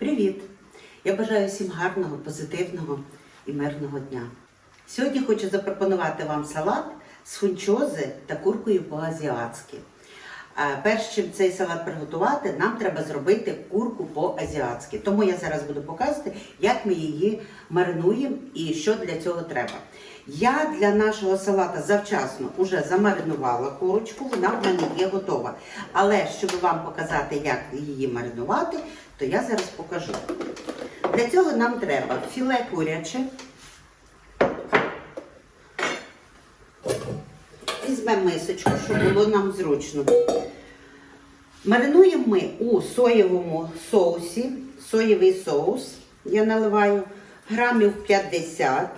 Привіт! Я бажаю всім гарного, позитивного і мирного дня. Сьогодні хочу запропонувати вам салат з фунчози та куркою по-азіатськи. Перш чим цей салат приготувати, нам треба зробити курку по-азіатськи. Тому я зараз буду показувати, як ми її маринуємо і що для цього треба. Я для нашого салата завчасно вже замаринувала курочку, вона в мене є готова. Але щоб вам показати, як її маринувати, то я зараз покажу. Для цього нам треба філе куряче. Візьмемо мисочку, щоб було нам зручно. Маринуємо ми у соєвому соусі. Соєвий соус я наливаю грамів 50.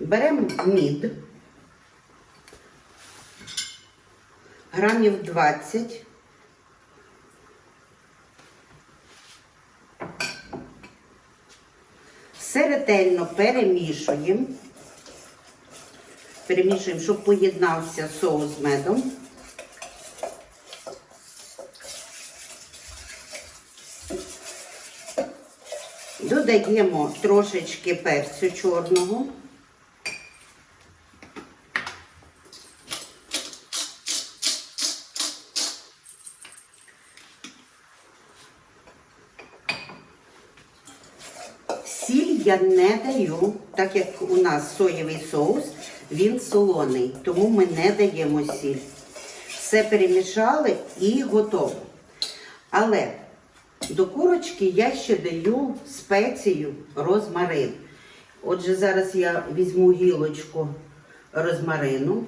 Беремо мід. Грамів 20. Все ретельно перемішуємо. Перемішуємо, щоб поєднався соус з медом. Додаємо трошечки перцю чорного. Я не даю, так як у нас соєвий соус, він солоний, тому ми не даємо сіль. Все перемішали і готово. Але до курочки я ще даю спецію розмарин. Отже, зараз я візьму гілочку розмарину.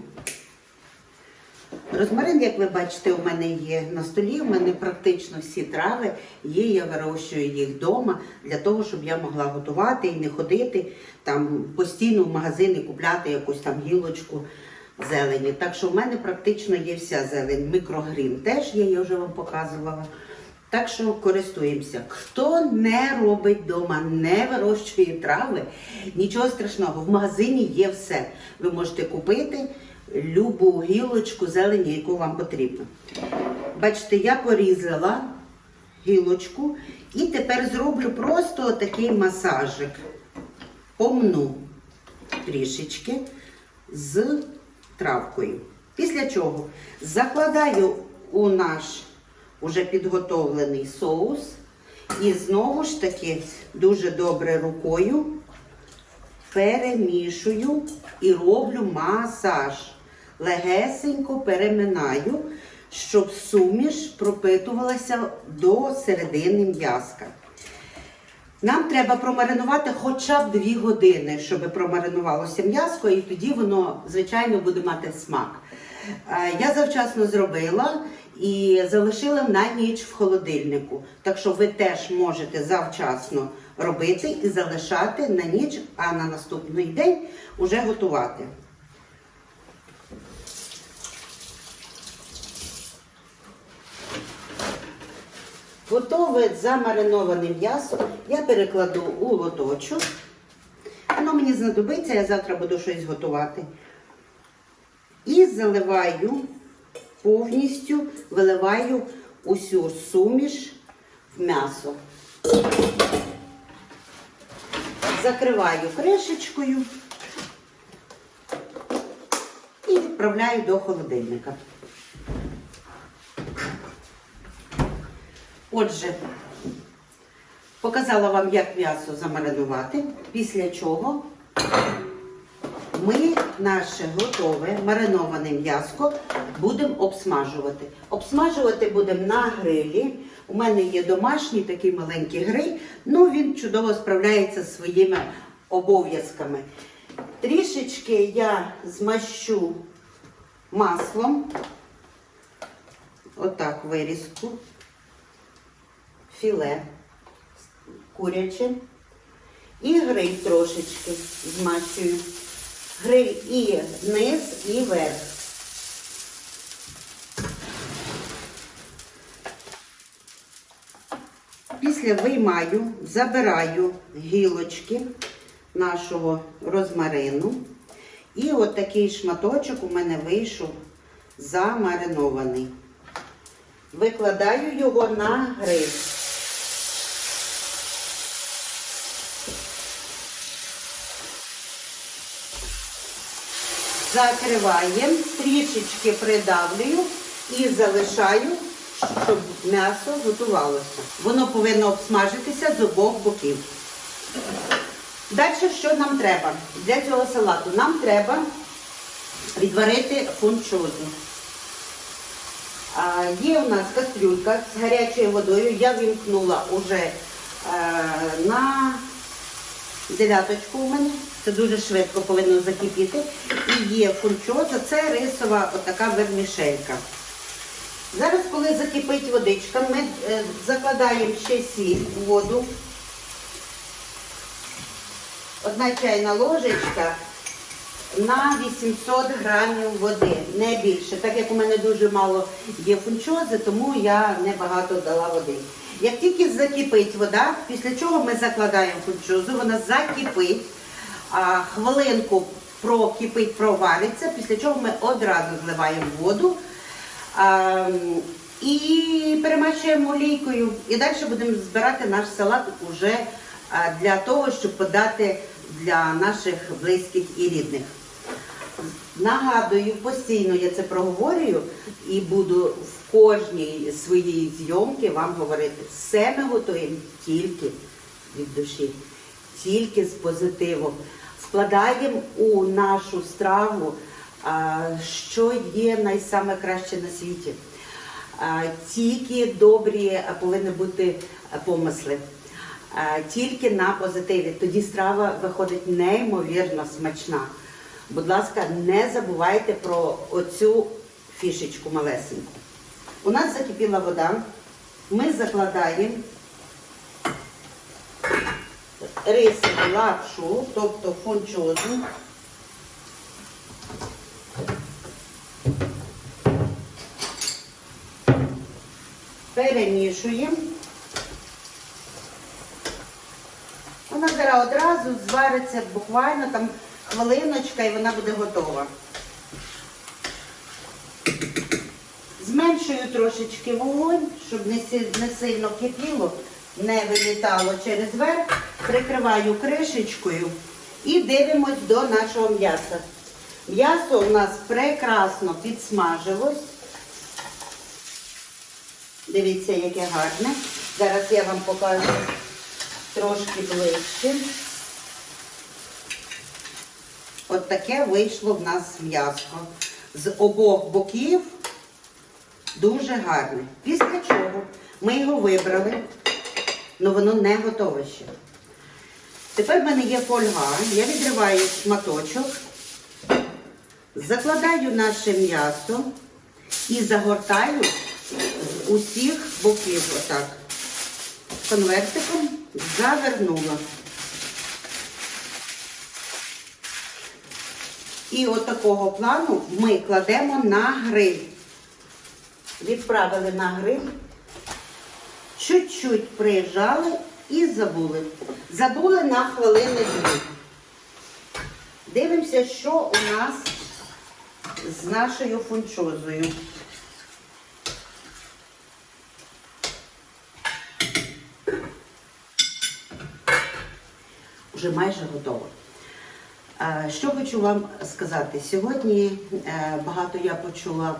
Розмарин, як ви бачите, у мене є на столі. У мене практично всі трави є. Я вирощую їх вдома для того, щоб я могла готувати і не ходити там постійно в магазини купляти якусь там гілочку зелені. Так що в мене практично є вся зелень. Мікрогрін теж є, я вже вам показувала. Так що користуємося. Хто не робить вдома, не вирощує трави, нічого страшного. В магазині є все. Ви можете купити любу гілочку зелені, яку вам потрібно. Бачите, я порізала гілочку і тепер зроблю просто такий масажик. Помну трішечки з травкою. Після чого закладаю у наш уже підготовлений соус і знову ж таки дуже добре рукою перемішую і роблю масаж. Легесенько переминаю, щоб суміш пропитувалася до середини м'язка. Нам треба промаринувати хоча б 2 години, щоб промаринувалося м'язко, і тоді воно, звичайно, буде мати смак. Е, Я завчасно зробила і залишила на ніч в холодильнику. Так що ви теж можете завчасно робити і залишати на ніч, а на наступний день вже готувати. Готове замариноване м'ясо я перекладу у лоточок. Воно мені знадобиться, я завтра буду щось готувати. І заливаю повністю, виливаю усю суміш в м'ясо. Закриваю кришечкою і відправляю до холодильника. Отже, показала вам, як м'ясо замаринувати, після чого ми наше готове мариноване м'яско будемо обсмажувати. Обсмажувати будемо на грилі. У мене є домашній такий маленький гриль, ну він чудово справляється зі своїми обов'язками. Трішечки я змащу маслом, отак вирізку філе куряче і гриль трошечки змачую. Гриль і низ, і верх. Після виймаю, забираю гілочки нашого розмарину. І от такий шматочок у мене вийшов замаринований. викладаю його на гриль. Закриваємо, трішечки придавлюю і залишаю, щоб м'ясо готувалося. Воно повинно обсмажитися з обох боків. Далі що нам треба? Для цього салату нам треба відварити фунчозу. Є у нас кастрюлька з гарячою водою. Я вімкнула уже е, на дев'яточку у мене. Це дуже швидко повинно закипіти. І є фунчоза, це рисова отака вермішелька. Зараз, коли закипить водичка, ми е, закладаємо ще сіль у воду. Одна чайна ложечка на 800 грамів води, не більше. Так як у мене дуже мало є фунчози, тому я небагато дала води. Як тільки закипить вода, після чого ми закладаємо фунчозу, вона закипить, а хвилинку прокипить, провариться, після чого ми одразу зливаємо воду. І перемащуємо олійкою. І далі будемо збирати наш салат уже для того, щоб подати для наших близьких і рідних. Нагадую, постійно я це проговорюю і буду в кожній своїй зйомці вам говорити, все ми готуємо тільки від душі, тільки з позитивом. Вкладаємо у нашу страву, що є найсаме краще на світі. Тільки добрі повинні бути помисли. Тільки на позитиві. Тоді страва виходить неймовірно смачна. Будь ласка, не забувайте про оцю фішечку малесеньку. У нас закипіла вода. Ми закладаємо рисову лапшу, тобто фунчозу. Перемішуємо. Вона зараз одразу звариться буквально там хвилиночка і вона буде готова. Зменшую трошечки вогонь, щоб не сильно кипіло, не вилітало через верх. Прикриваю кришечкою і дивимось до нашого м'яса. М'ясо у нас прекрасно підсмажилось. Дивіться, яке гарне. Зараз я вам покажу трошки ближче. От таке вийшло в нас м'ясо. З обох боків дуже гарне. Після чого ми його вибрали, але воно не готове ще. Тепер в мене є фольга, я відриваю шматочок, закладаю наше м'ясо і загортаю з усіх боків отак. Конвертиком завернула. І от такого плану ми кладемо на гриль. Відправили на гриль, чуть-чуть приїжджали і забули. Забули на хвилини дві. Дивимося, що у нас з нашою фунчозою. Вже майже готово. Е, Що хочу вам сказати? Сьогодні е, багато я почула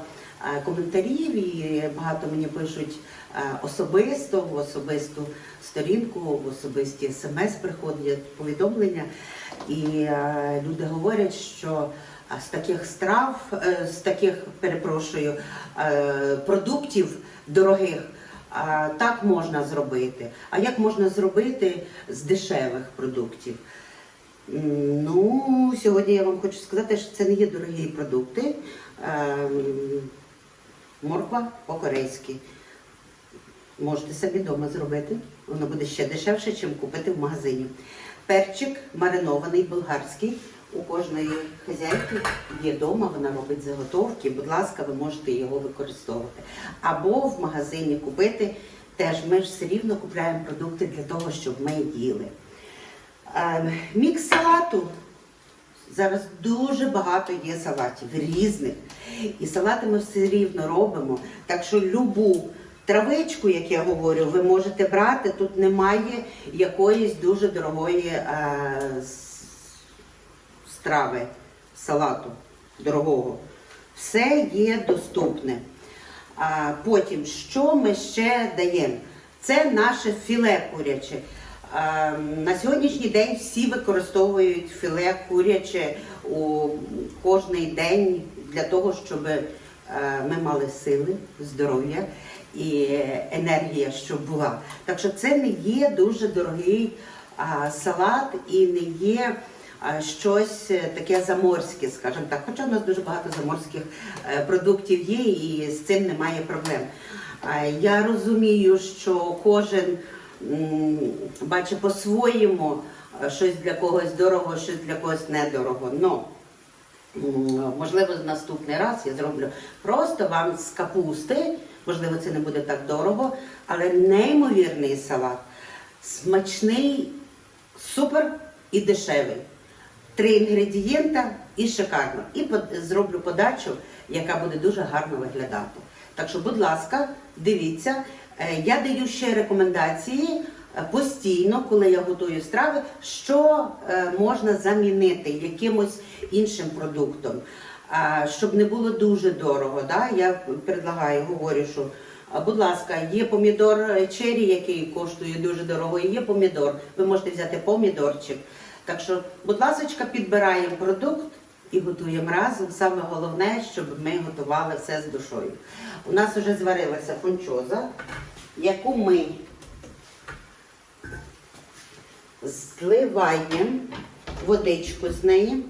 е, коментарів і багато мені пишуть особисто, в особисту сторінку, в особисті смс приходять повідомлення. І люди говорять, що з таких страв, з таких, перепрошую, продуктів дорогих. а, Так можна зробити. А як можна зробити з дешевих продуктів? Ну, сьогодні я вам хочу сказати, що це не є дорогі продукти. Морква по-корейськи. Можете собі вдома зробити. Воно буде ще дешевше, ніж купити в магазині. Перчик маринований болгарський. У кожної хазяйки є вдома, вона робить заготовки. Будь ласка, ви можете його використовувати. Або в магазині купити. Теж ми ж все рівно купляємо продукти для того, щоб ми їли. Е, Мікс салату. Зараз дуже багато є салатів різних. І салати ми все рівно робимо. Так що любу Травичку, як я говорю, ви можете брати. Тут немає якоїсь дуже дорогої е, страви, салату дорогого. Все є доступне. А потім, що ми ще даємо? Це наше філе куряче. А, на сьогоднішній день всі використовують філе куряче у кожний день для того, щоб е, ми мали сили, здоров'я і енергія, щоб була. Так що це не є дуже дорогий салат і не є щось е, таке заморське, скажімо так. Хоча в нас дуже багато заморських е, продуктів є, і з цим немає проблем. Я розумію, що кожен бачить по-своєму е, щось для когось дорого, щось для когось недорого. Но Можливо, наступний раз я зроблю просто вам з капусти. Можливо, це не буде так дорого, але неймовірний салат. Смачний, супер і дешевий. Три інгредієнта і шикарно. І зроблю подачу, яка буде дуже гарно виглядати. Так що, будь ласка, дивіться. Е, Я даю ще рекомендації е, постійно, коли я готую страви, що е, можна замінити якимось іншим продуктом, щоб не було дуже дорого. Да? Я предлагаю, говорю, що Будь ласка, є помідор чері, який коштує дуже дорого, і є помідор. Ви можете взяти помідорчик. Так що, будь ласка, підбираємо продукт і готуємо разом. Саме головне, щоб ми готували все з душою. У нас вже зварилася фунчоза, яку ми зливаємо водичку з неї.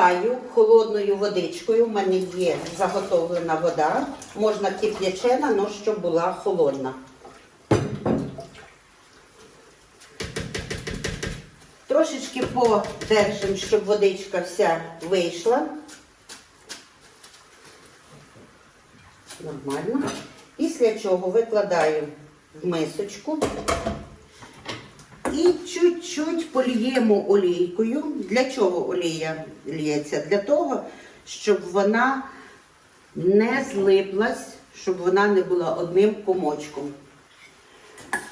Промиваю холодною водичкою. У мене є заготовлена вода. Можна кип'ячена, але щоб була холодна. Трошечки подержимо, щоб водичка вся вийшла. Нормально. Після чого викладаю в мисочку чуть-чуть поліємо олійкою. Для чого олія лється? Для того, щоб вона не злиплась, щоб вона не була одним комочком.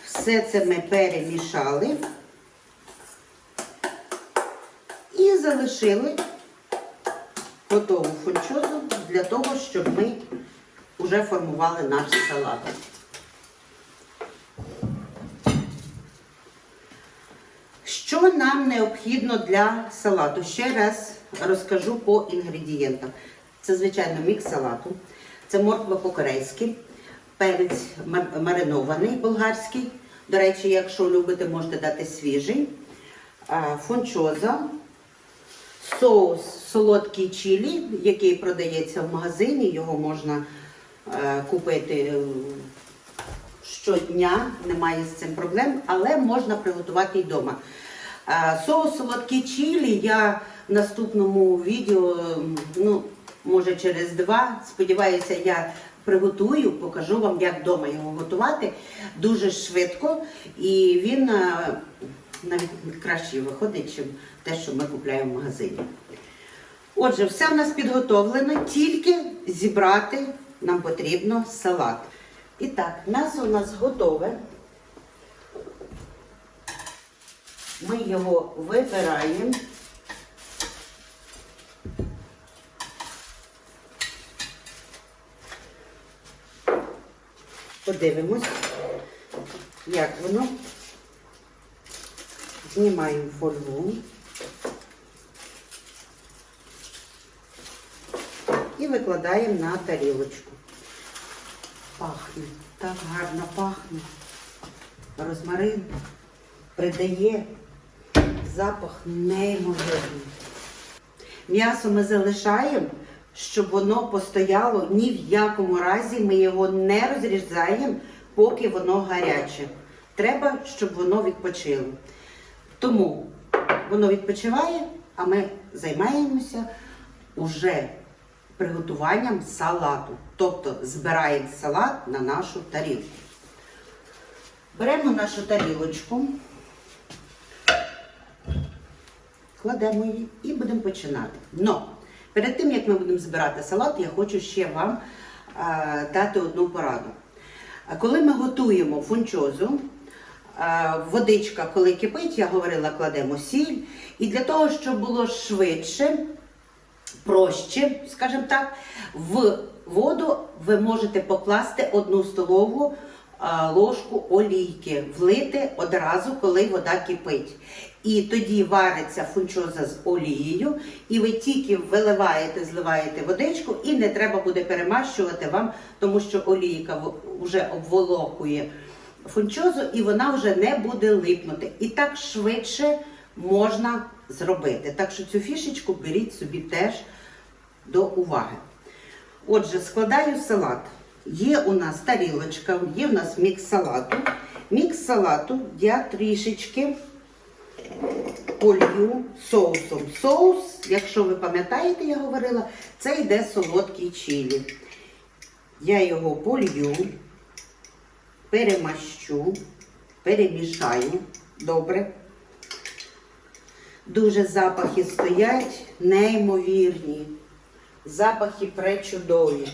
Все це ми перемішали і залишили готову фунчозу для того, щоб ми вже формували наш салат. Що нам необхідно для салату? Ще раз розкажу по інгредієнтам. Це, звичайно, мікс салату, це морква по-корейськи, перець маринований болгарський. До речі, якщо любите, можете дати свіжий, фунчоза, соус солодкий чилі, який продається в магазині, його можна е, купити е, щодня, немає з цим проблем, але можна приготувати і вдома. Е, Соус солодкий чилі я в наступному відео, ну, може через два, сподіваюся, я приготую, покажу вам, як вдома його готувати дуже швидко. І він е, навіть краще виходить, ніж те, що ми купуємо в магазині. Отже, все в нас підготовлено, тільки зібрати нам потрібно салат. І так, м'ясо у нас готове. Ми його вибираємо. Подивимось, як воно. Знімаємо фольгу. і викладаємо на тарілочку. Пахне, так гарно пахне. Розмарин придає запах неймовірний. М'ясо ми залишаємо, щоб воно постояло. Ні в якому разі ми його не розрізаємо, поки воно гаряче. Треба, щоб воно відпочило. Тому воно відпочиває, а ми займаємося уже приготуванням салату. Тобто збираємо салат на нашу тарілку. Беремо нашу тарілочку, кладемо її і будемо починати. Но перед тим, як ми будемо збирати салат, я хочу ще вам а, дати одну пораду. Коли ми готуємо фунчозу, а, водичка, коли кипить, я говорила, кладемо сіль. І для того, щоб було швидше, проще, скажімо так, в воду ви можете покласти одну столову ложку олійки, влити одразу, коли вода кипить. І тоді вариться фунчоза з олією, і ви тільки виливаєте, зливаєте водичку, і не треба буде перемащувати вам, тому що олійка вже обволокує фунчозу, і вона вже не буде липнути. І так швидше можна зробити. Так що цю фішечку беріть собі теж до уваги. Отже, складаю салат. Є у нас тарілочка, є у нас мікс салату. Мікс салату я трішечки полью соусом. Соус, якщо ви пам'ятаєте, я говорила, це йде солодкий чилі. Я його полью, перемащу, перемішаю добре. Дуже запахи стоять неймовірні. Запахи пречудові.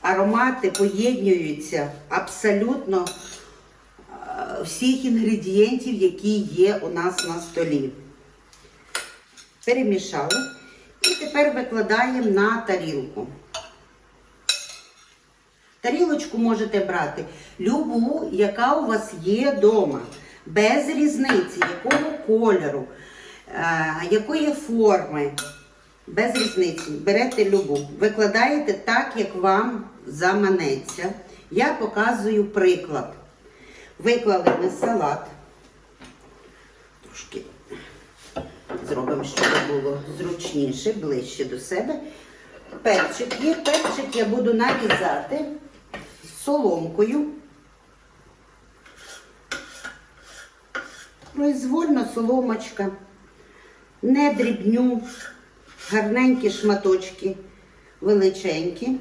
Аромати поєднуються абсолютно всіх інгредієнтів, які є у нас на столі. Перемішали. І тепер викладаємо на тарілку. Тарілочку можете брати любу, яка у вас є вдома, без різниці, якого кольору, е, якої форми. Без різниці. Берете любу. Викладаєте так, як вам заманеться. Я показую приклад. Виклали ми салат. Трошки зробимо, щоб було зручніше, ближче до себе. Перчик є. Перчик я буду нарізати соломкою. Произвольно соломочка. Не дрібню гарненькі шматочки, величенькі.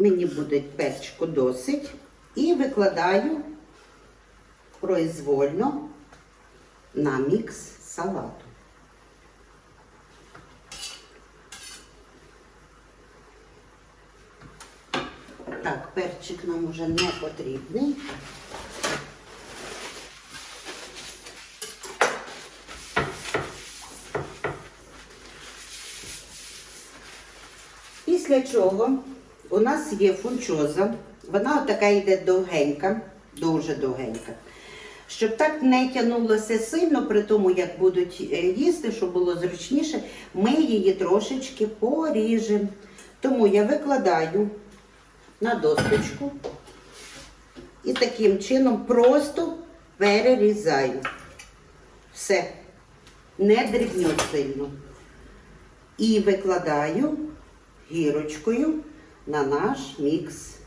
Мені буде перчику досить. І викладаю произвольно на мікс салату. Так, перчик нам уже не потрібний. Після чого у нас є фунчоза. Вона така йде довгенька, дуже довгенька. Щоб так не тягнулося сильно, при тому, як будуть е, їсти, щоб було зручніше, ми її трошечки поріжемо. Тому я викладаю на досточку і таким чином просто перерізаю. Все. Не дрібню сильно. І викладаю гірочкою на наш мікс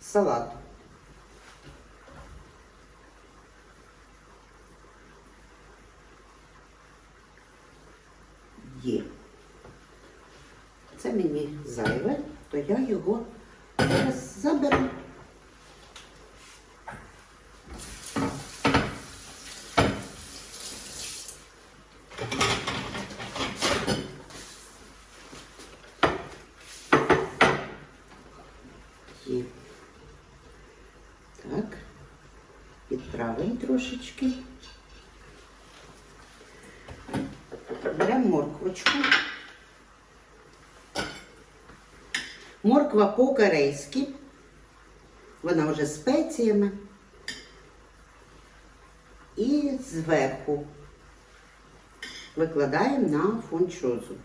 салату. Є. Це мені зайве, то я його зараз заберу. Є. Так, підправимо трошечки. Беремо морквочку. Морква по-корейськи. Вона вже з спеціями. І зверху викладаємо на фунчозу.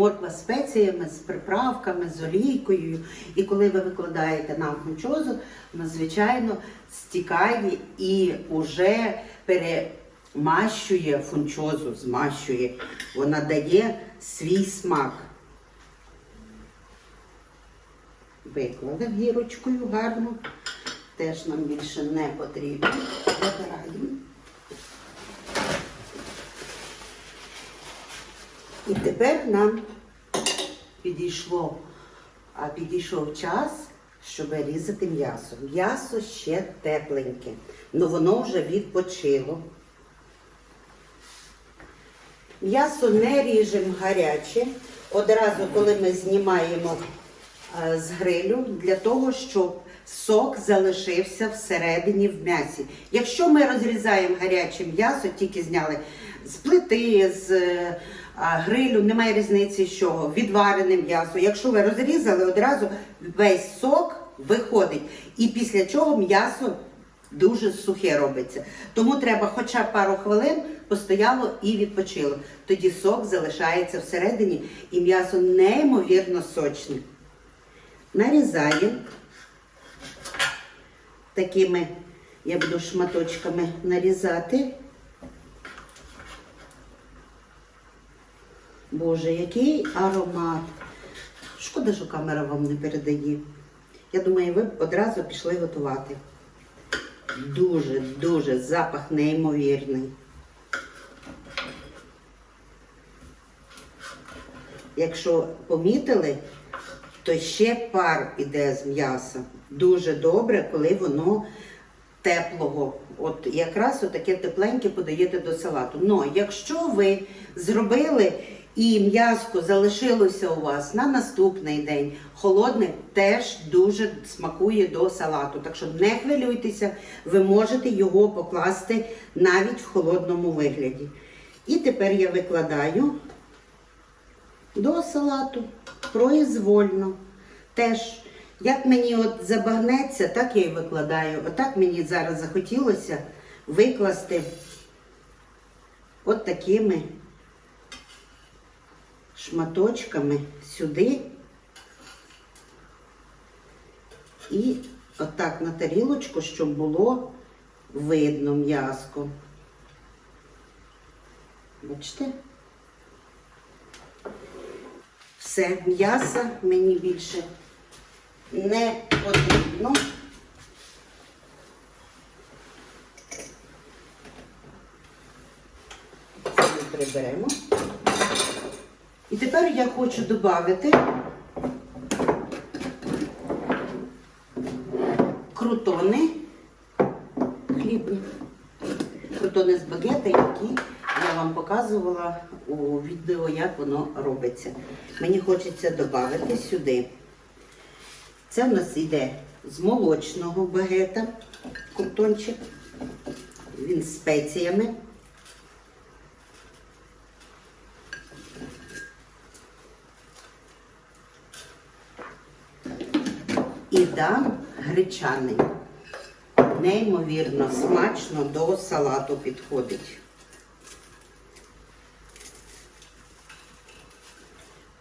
Морква спеціями, з приправками, з олійкою. І коли ви викладаєте на фунчозу, вона, звичайно, стікає і вже перемащує фунчозу, змащує. Вона дає свій смак. Виклали гірочкою гарно. Теж нам більше не потрібно. Забираємо. І тепер нам підійшло, підійшов час, щоб різати м'ясо. М'ясо ще тепленьке, але воно вже відпочило. М'ясо не ріжемо гаряче. Одразу, коли ми знімаємо е, з грилю, для того, щоб сок залишився всередині в м'ясі. Якщо ми розрізаємо гаряче м'ясо, тільки зняли з плити, з е, грилю, немає різниці з чого, відварене м'ясо. Якщо ви розрізали, одразу весь сок виходить. І після чого м'ясо дуже сухе робиться. Тому треба хоча б пару хвилин постояло і відпочило. Тоді сок залишається всередині і м'ясо неймовірно сочне. Нарізаємо такими, я буду шматочками нарізати. Боже, який аромат. Шкода, що камера вам не передає. Я думаю, ви одразу пішли готувати. Дуже, дуже запах неймовірний. Якщо помітили, то ще пар іде з м'яса. Дуже добре, коли воно теплого. От якраз отаке тепленьке подаєте до салату. Но якщо ви зробили і м'яско залишилося у вас на наступний день, холодне теж дуже смакує до салату. Так що не хвилюйтеся, ви можете його покласти навіть в холодному вигляді. І тепер я викладаю до салату произвольно. Теж, як мені от забагнеться, так я і викладаю. Отак мені зараз захотілося викласти от такими шматочками сюди. І отак на тарілочку, щоб було видно м'яско. Бачите? Все, м'яса мені більше не потрібно. Це приберемо. І тепер я хочу додати крутони хлібні. Крутони з багета, які я вам показувала у відео, як воно робиться. Мені хочеться додати сюди. Це в нас йде з молочного багета крутончик. Він з спеціями. І дам гречаний. Неймовірно смачно до салату підходить.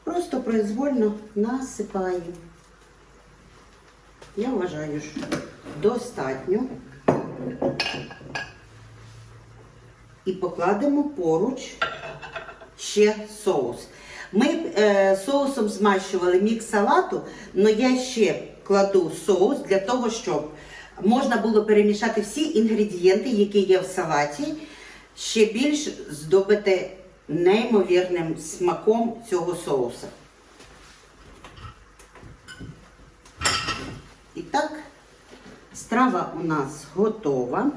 Просто произвольно насипаю. Я вважаю, що достатньо. І покладемо поруч ще соус. Ми е, соусом змащували мікс салату, але я ще кладу соус для того, щоб можна було перемішати всі інгредієнти, які є в салаті, ще більш здобити неймовірним смаком цього соуса. І так, страва у нас готова.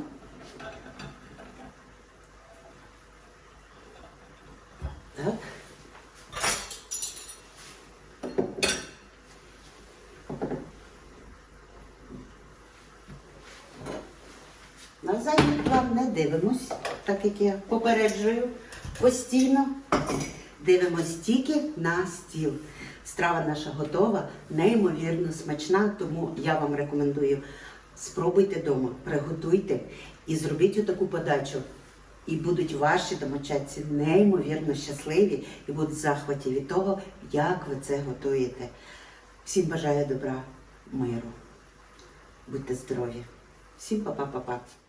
Так. Задній план не дивимось, так як я попереджую постійно. Дивимось тільки на стіл. Страва наша готова, неймовірно смачна, тому я вам рекомендую спробуйте вдома, приготуйте і зробіть отаку подачу. І будуть ваші домочадці неймовірно щасливі і будуть в захваті від того, як ви це готуєте. Всім бажаю добра, миру. Будьте здорові. Всім па-па-па-па.